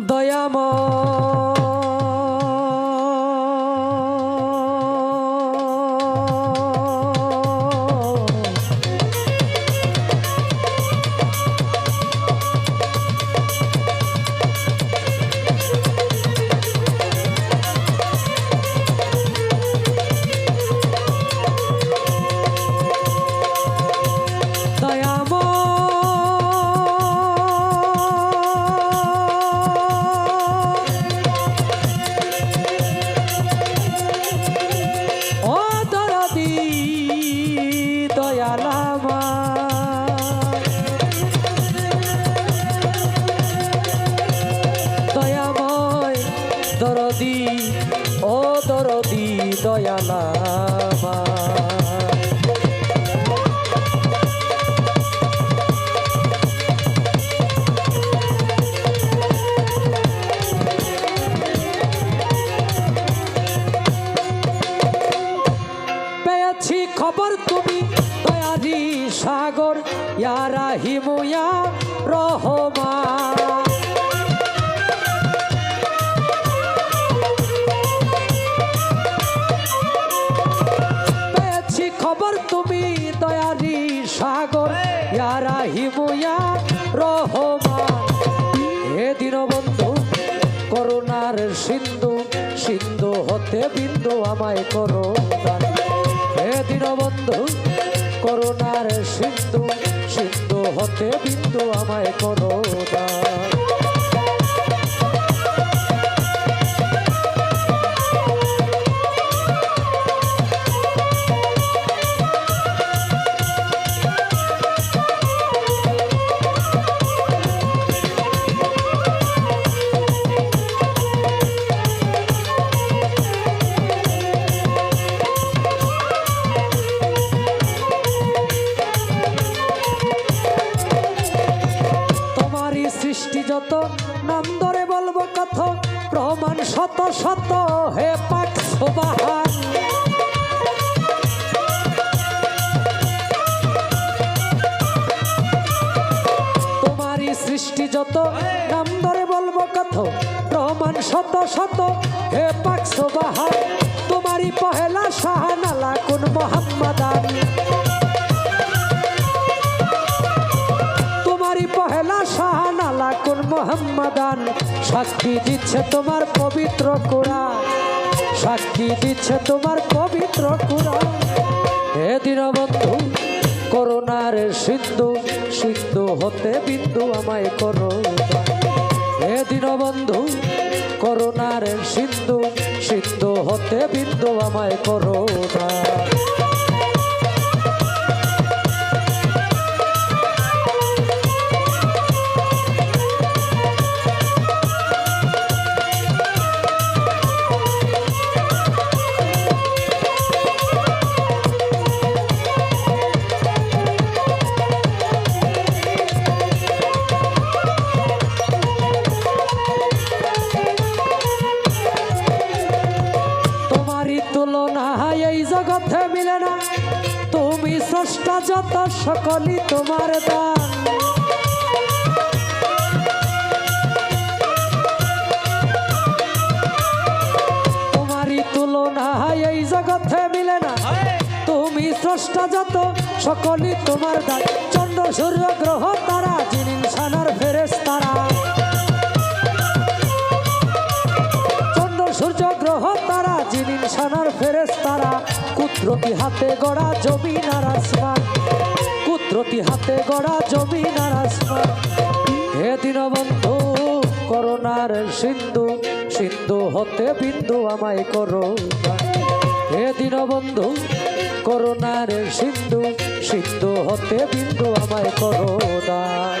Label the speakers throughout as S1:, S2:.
S1: দয়াময়। সাগর, ইয়ারা হিমুয়া, রহমান হে দীনবন্ধু করুণার সিন্ধু সিন্ধু হতে বিন্দু আমায় করো। হে দীনবন্ধু করুণার সিন্ধু সিন্ধু হতে বিন্দু আমায় করো দান। যত নাম ধরে বলব কত প্রমাণ শত শত হে পাক সোবাহান তোমারই সৃষ্টি যত নাম ধরে বলব কত প্রমাণ শত শত হে পাক সোবাহান তোমারই পহেলা শাহানালা কোন মোহাম্মদান। মোহাম্মদান সাক্ষী দিচ্ছে তোমার পবিত্র কোরআন। সাক্ষী দিচ্ছে তোমার পবিত্র কোরআন। হে দীনবন্ধু করোনার সিন্ধু সিন্ধু হতে বিন্দু আমায় করো। হে দীনবন্ধু করোনার সিন্ধু সিন্ধু হতে বিন্দু আমায় করো। না যত সকলই তোমার দান। তোমারই তুলনা এই জগতে মিলে না। তুমি স্রষ্টা যত, সকলই তোমার দান। চন্দ্র, সূর্য, গ্রহ, তারা যিনি সানার ফেরেস তারা সূর্য, গ্রহ, তারা যিনি সানার ফেরেস তারা কুদরতি হাতে গড়া জমিন আর আসমান। কুদরতি হাতে গড়া জমি আসমান। হে দীনবন্ধু করোনার সিন্ধু সিন্ধু হতে বিন্দু আমায় করো। হে দীনবন্ধু করোনার সিন্ধু সিন্ধু হতে বিন্দু আমায় করো দান।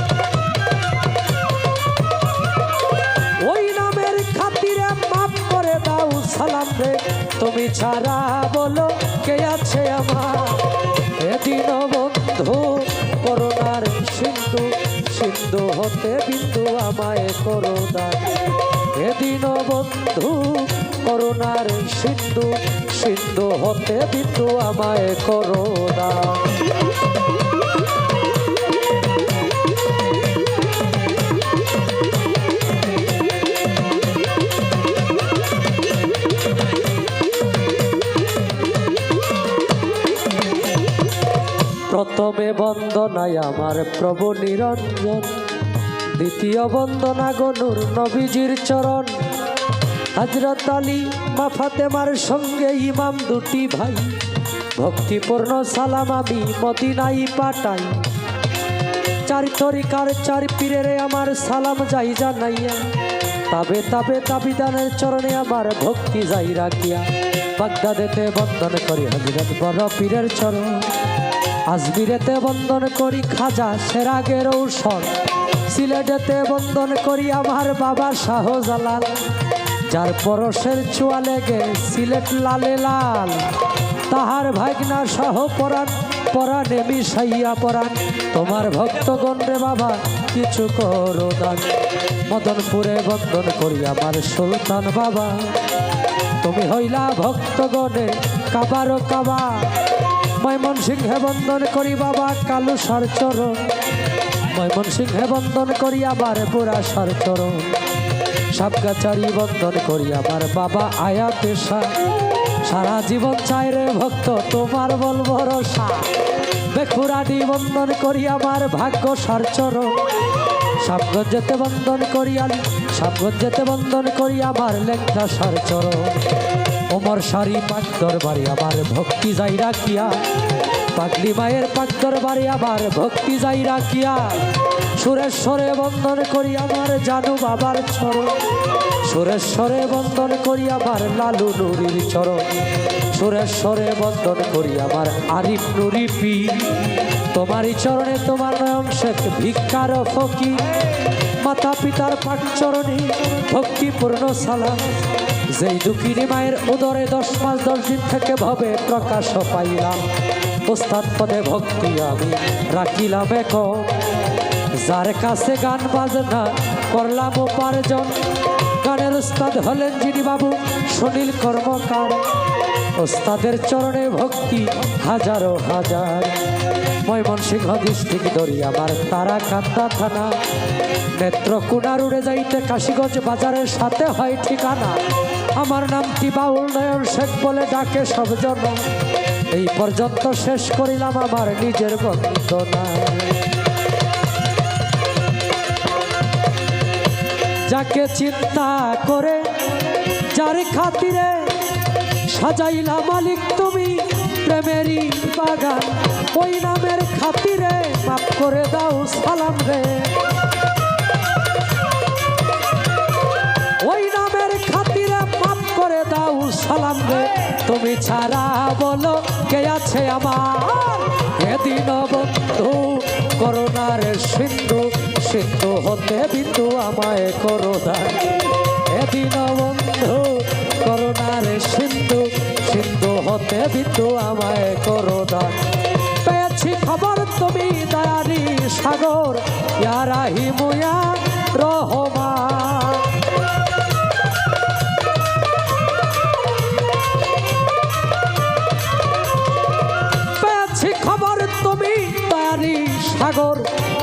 S1: তুমি ছাড়া বলো কে আছে আমার? এদিন বন্ধু, করোনার সিন্ধু সিন্ধু হতে বিন্দু আমায় করোনা এদিন বন্ধু, করোনার সিন্ধু সিন্ধু হতে বিন্দু আমায় করোনা প্রথমে বন্দনায় আমার প্রভু নিরঞ্জন, দ্বিতীয় বন্দনা গনুর নবীজির চরণ। হজরত আলী মা ফাতেমার সঙ্গে ইমাম দুটি ভাই, ভক্তিপূর্ণ সালাম আমি মদিনাই পাঠাই। চার তরিকার চার পীরের আমার সালাম যাই জানাইয়া, তবে তবে তাবিদানের চরণে আমার ভক্তি যাই রাখিয়া। বাগদাদেতে বন্দন করি হজরত বড় পীরের চরণ। আজমিরেতে বন্দন করি খাজা সেরাগের ঔষধ। সিলেটেতে বন্দন করি আমার বাবা শাহজালাল। যার পরশের চুয়া লেগে সিলেট লালে লাল। তাহার ভাগনা সহ পরাণ, পরাণে মিশাইয়া পরাণ। তোমার ভক্তগণ রে বাবা, কিছু করো দান। মদনপুরে বন্দন করি আমার সুলতান বাবা। তুমি হইলা ভক্তগণে কাবারো কাবা। ময়মন সিংহে বন্দন করি বাবা কালু সার চরণ ময়মন সিংহে বন্দন করি আমার পুরা সার চরণ সাবগাচারি বন্দন করি আমার বাবা আয়া পেশা। সারা জীবন চাই রে ভক্ত, তোমার বল ভরসা। বেখুরানি বন্দন করি আমার ভাগ্য সার চরণ সাবগঞ্জেতে বন্দন করি আলি সাবগঞ্জেতে বন্দন করি আমার লেখা সার চরণ ওমর সারি পাক দরবারে আমার ভক্তি যাই রাখিয়া। পাগলি মায়ের পাক দরবারে আমার ভক্তি যাই রাখিয়া। সুরেশ্বরে বন্দন করি আমার জানু বাবার চরণ। সুরেশ্বরে বন্দন করি আমার লালু নুরির চরণ। সুরেশ্বরে বন্দন করি আমার আরিফ নুরি পি তোমারই চরণে তোমার নয়ন শেখ ভিক্ষার ফকি মাতা পিতার পাক চরণে ভক্তিপূর্ণ সালাম। যেই দুঃখিনী মায়ের উদরে দশ মাস দশ দিন থেকে ভবে প্রকাশ পাইলাম। ওস্তাদ পদে ভক্তি আমি রাখিলাম এখন। যার কাছে গান বাজনা করলাম উপার্জন, গানের উস্তাদ হলেন যিনি বাবু সুনীল কর্মকার। ওস্তাদের চরণে ভক্তি হাজারো হাজার। ময়মনসিংহ ডিস্ট্রিক্ট দরি আমার তারা কান্দা থানা। নেত্রকোনার উড়ে যাইতে কাশীগঞ্জ বাজারের সাথে হয় ঠিকানা। আমার নামটি বাউল নয়ন শেখ বলে ডাকে সব জন এই পর্যন্ত শেষ করিলাম আমার নিজের বন্দনা। যাকে চিন্তা করে, যার খাতিরে সাজাইলা মালিক তুমি, প্রেমেরই বাগান, ওই নামের খাতিরে মাফ করে দাও সালাম রে। ওই নামের করে দাও সালাম রে তুমি ছাড়া বলো কে আছে আমার? এদিন বন্ধু করোনার সিন্ধু সিন্ধু হতে বিন্দু আমায় করোনা এদিন বন্ধু করোনার সিন্ধু সিন্ধু হতে বিন্দু আমায় করোনা পেয়েছি খবর তুমি দয়ারি সাগর, ইয়ারাহি মুয়া রহমান। সাগর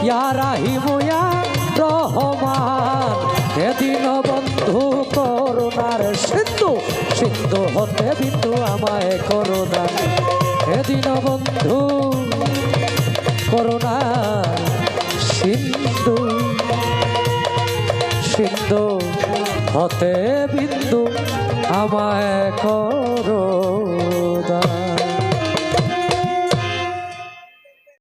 S1: ইয়ারাহি মুয়া রহমান। এদিন বন্ধু করোনার সিন্ধু সিন্ধু হতে বিন্দু আমায় করোনা এদিন বন্ধু করোনার সিন্ধু সিন্ধু হতে বিন্দু আমায় করোনা